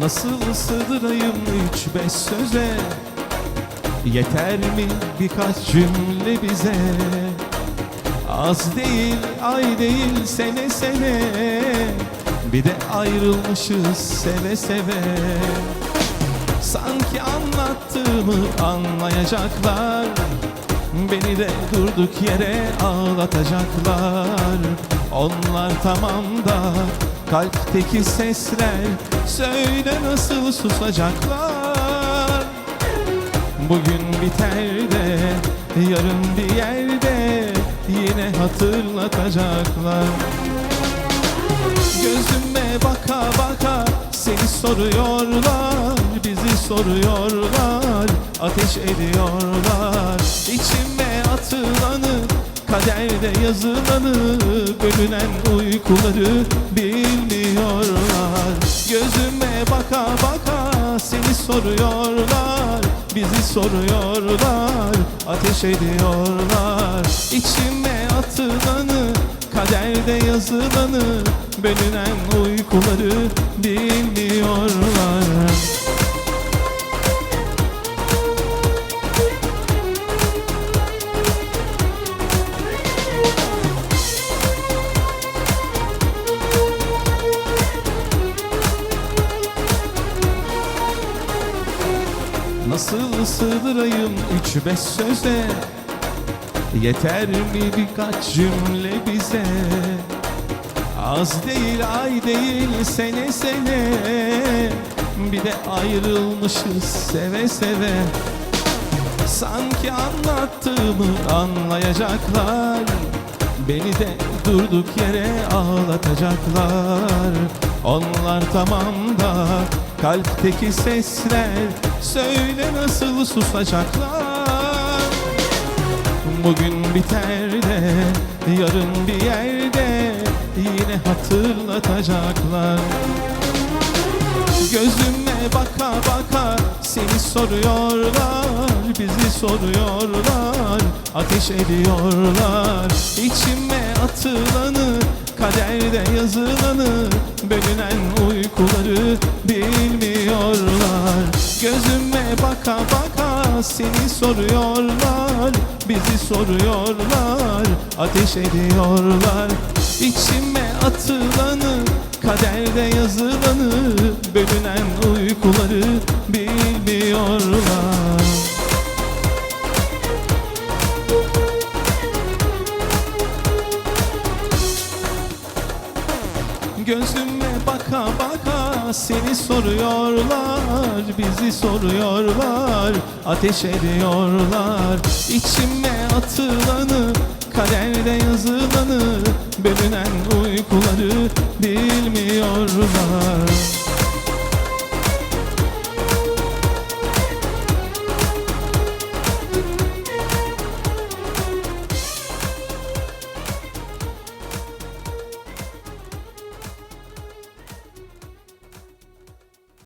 Nasıl sığdırayım üç beş söze? Yeter mi birkaç cümle bize? Az değil ay değil sene sene. Bir de ayrılmışız seve seve. Sanki anlattığımı anlayacaklar Beni de durduk yere ağlatacaklar. Onlar tamam da kalpteki sesler Söyle nasıl susacaklar? Bugün biter de yarın bir yerde Yine hatırlatacaklar. Gözüme baka baka seni soruyorlar soruyorlar ateş ediyorlar. İçime atılanı kaderde yazılanı Bölünen uykuları bilmiyorlar. Gözüme baka baka seni soruyorlar Bizi soruyorlar ateş ediyorlar. İçime atılanı Kaderde yazılanı Bölünen uykuları bilmiyorlar Nasıl sığdırayım üç beş söze? Yeter mi birkaç cümle bize? Az değil ay değil sene sene. Bir de ayrılmışız seve seve. Sanki anlattığımı anlayacaklar Beni de durduk yere ağlatacaklar. Onlar tamam da kalpteki sesler Söyle nasıl susacaklar? Bugün biter de yarın bir yerde Yine hatırlatacaklar. Gözüme baka baka seni soruyorlar Bizi soruyorlar ateş ediyorlar. İçime atılanı kaderde yazılanı Bölünen uykuları bilmiyorlar. Gözüme baka baka seni soruyorlar Bizi soruyorlar ateş ediyorlar. İçime atılanı kaderde yazılanı Bölünen uykuları bilmiyorlar Gözüme baka baka seni soruyorlar Bizi soruyorlar ateş ediyorlar. İçime atılanı kaderde yazılanı